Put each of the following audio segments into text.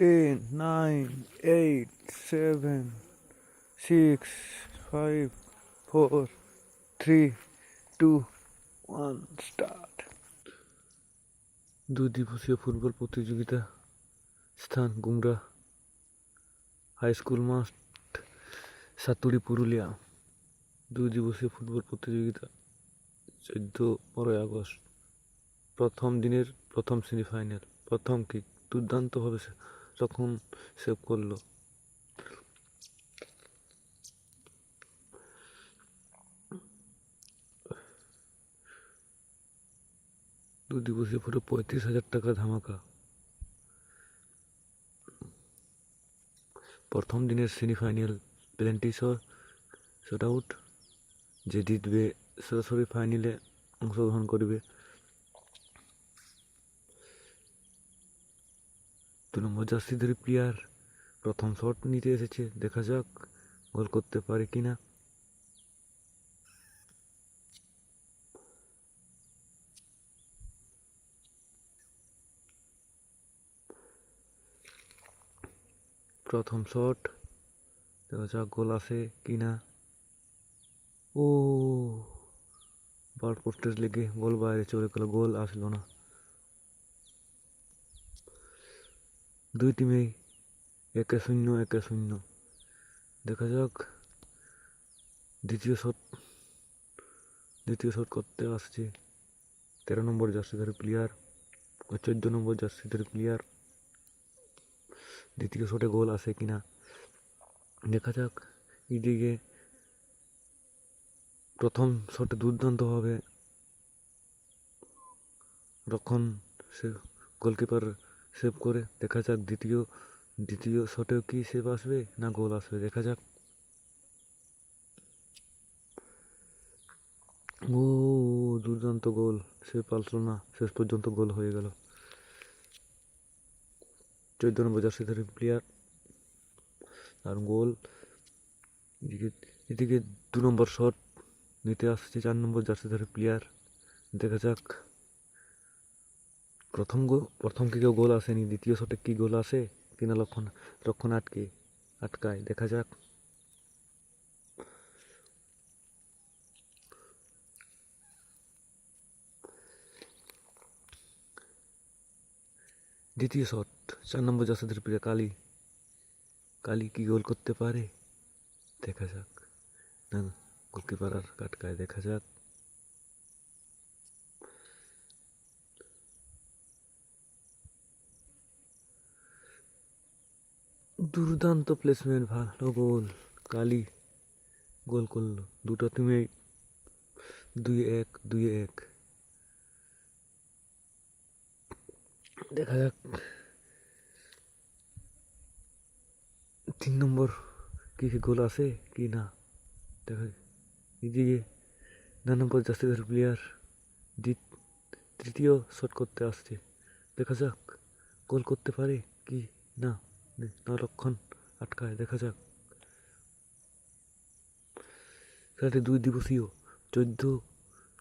Ten nine eight seven six five four three two one start দুই দিবসীয় football প্রতিযোগিতা, স্থান, গুমরা হাই স্কুল মাঠ সাতুরি পুরুলিয়া। দুই দিবসীয় ফুটবল প্রতিযোগিতা চোদ্দ পনেরোই আগস্ট, প্রথম দিনের, প্রথম সেমিফাইনাল প্রথম কিক দুর্দান্তভাবে তখন সেভ করল। দু দিবসীয় পুরো পঁয়ত্রিশ হাজার টাকা ধামাকা। প্রথম দিনের সেমিফাইনাল প্লেন্টি শট আউট যে জিতবে সরাসরি ফাইনালে অংশগ্রহণ করবে দু নম্বর জার্সিধারী প্লেয়ার প্রথম শট নিতে এসেছে, দেখা যাক গোল করতে পারে কিনা। প্রথম শট, দেখা যাক গোল আসে কিনা। ও বার পোস্টের লেগে গোল বাইরে চলে গেল, গোল আসলো না। দুই টিমেই একে শূন্য একে শূন্য। দেখা যাক দ্বিতীয় শট দ্বিতীয় শট করতে আসছে তেরো নম্বর জার্সিধারী প্লেয়ার ও চোদ্দ নম্বর জার্সিধারী প্লেয়ার দ্বিতীয় শটে গোল আসে কিনা? দেখা যাক এদিকে প্রথম শটে দুর্দান্তভাবে রক্ষণ সে গোলকিপার সেভ করে দেখা যাক দ্বিতীয় দ্বিতীয় শটেও কি সেভ আসবে না গোল আসবে, দেখা যাক। ও, দুর্দান্ত গোল, সে পারল না, শেষ পর্যন্ত গোল হয়ে গেল। চোদ্দ নম্বর জার্সিধারী প্লেয়ার আর গোল। এদিকে এদিকে দু নম্বর শট নিতে আসছে চার নম্বর জার্সিধারী প্লেয়ার দেখা যাক। প্রথম গোল প্রথম কি কেউ গোল আসেনি? দ্বিতীয় শটে কি গোল আসে? কিনা লক্ষণ রক্ষণ আটকে আটকায়। দেখা যাক। দ্বিতীয় শট। চার নম্বর জাসদের প্রিয় কালী। কালী কি গোল করতে পারে? দেখা যাক। না না, গোলকিপার আর কাটকায় দেখা যাক। দুর্দান্ত প্লেসমেন্ট ভালো গোল কালি গোল করল। দুটো তুমি দুই এক দুই এক। দেখা যাক। তিন নম্বর কি গোল আছে কি না? দেখা এদিকে ন নম্বর জাস্তিদার প্লেয়ার তৃতীয় শট করতে আসছে। দেখা যাক গোল করতে পারে কি না। লক্ষণ আটকায়, দেখা যাক। খেলাটি দুই দিবসীয় চোদ্দ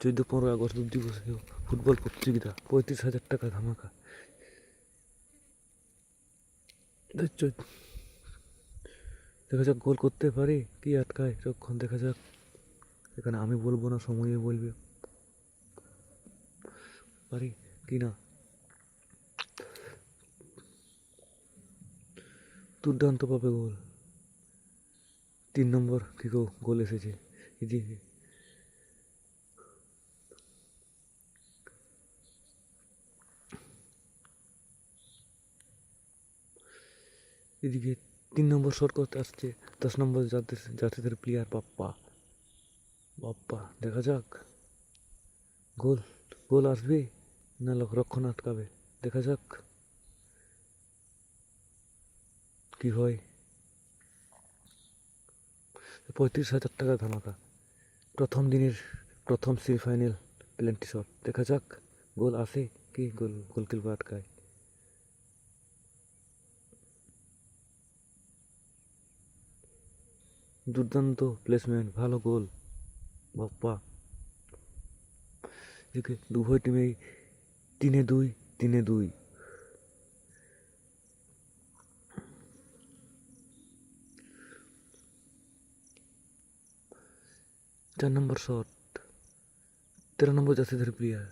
চোদ্দ, পনেরো আগস্ট দুই দিবসীয় ফুটবল প্রতিযোগিতা, পঁয়ত্রিশ হাজার টাকা ধামাকা। দেখা যাক গোল করতে পারে কি আটকায় যখন দেখা যাক। এখানে আমি বলব না, সময়ে বলবে। পারি কি না? দুর্দান্ত পাবে গোল। তিন নম্বর থেকেও গোল এসেছে এদিকে। এদিকে তিন নম্বর শট আসছে, দশ নম্বর জাতীয় জাতীয়দের প্লেয়ার বাপ্পা। বাপ্পা, দেখা যাক। গোল গোল আসবে না লোক রক্ষণ আটকাবে দেখা যাক। কি হয়? পঁয়ত্রিশ হাজার টাকা ধামাকা। প্রথম দিনের প্রথম সেমিফাইনাল প্লেন্টি শট দেখা যাক, গোল আসে কি গোল, গোলকিপার আটকায়। দুর্দান্ত প্লেসমেন্ট ভালো গোল। বাপ্পা। এদিকে উভয় টিমেই তিনে দুই তিনে দুই চার নম্বর শট, তেরো নম্বর জাসিদের প্লেয়ার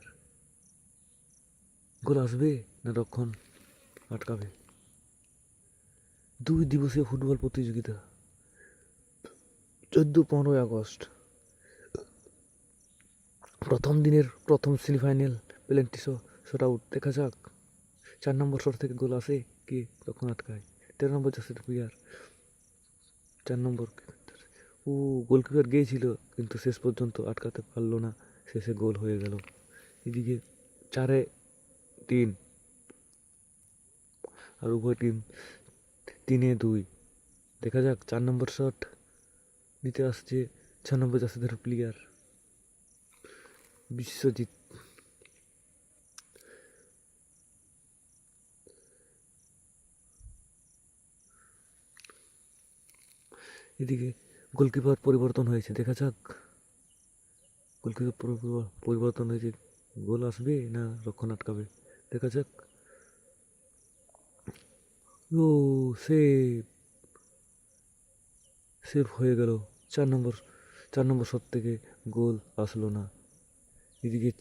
গোল আসবে না রক্ষণ? আটকাবে। দুই দিবসীয় ফুটবল প্রতিযোগিতা, চোদ্দ পনেরোই আগস্ট। প্রথম দিনের প্রথম সেমিফাইনাল পেলেন্টি শট আউট দেখা যাক, চার নম্বর শট থেকে গোল আসে কি তখন আটকায়? তেরো নম্বর জাসিদের প্লেয়ার চার নম্বর ও, গোলকিপার গিয়েছিল, কিন্তু শেষ পর্যন্ত আটকাতে পারল না। শেষে গোল হয়ে গেল। এদিকে চারে তিন আর উভয় টিম তিনে দুই। দেখা যাক, চার নম্বর শট নিতে আসছে ছ নম্বর জাসিদের প্লেয়ার বিশ্বজিৎ। এদিকে গোলকিপার পরিবর্তন হয়েছে, দেখা যাক। গোলকিপার পরিবর্তন হয়েছে, গোল আসবে না রক্ষণ আটকাবে, দেখা যাক। ও, সেভ। সেভ হয়ে গেল। চার নম্বর চার নম্বর শট থেকে গোল আসলো না। এদিকে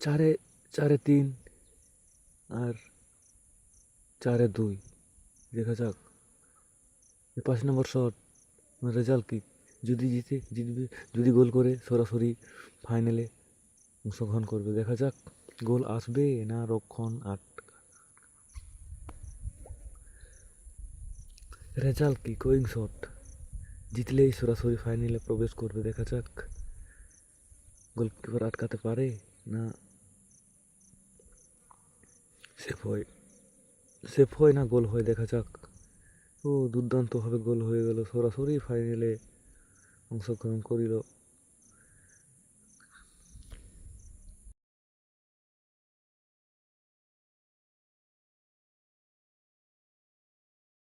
চারে চারে তিন আর চারে দুই, দেখা যাক। পাঁচ নম্বর শট রেজাল্ট কি যদি জিতে, জিতবে, যদি গোল করে সরাসরি ফাইনালে অংশগ্রহণ করবে। দেখা যাক, গোল আসবে না রক্ষণ আট রেজাল্ট কি কোয়িং শট জিতলেই সরাসরি ফাইনালে প্রবেশ করবে। দেখা যাক, গোলকিপার আটকাতে পারে না সেফ হয় সেফ হয় না, গোল হয়। দেখা যাক। ও দুর্দান্তভাবে গোল হয়ে গেল সরাসরি ফাইনালে অংশগ্রহণ করিল।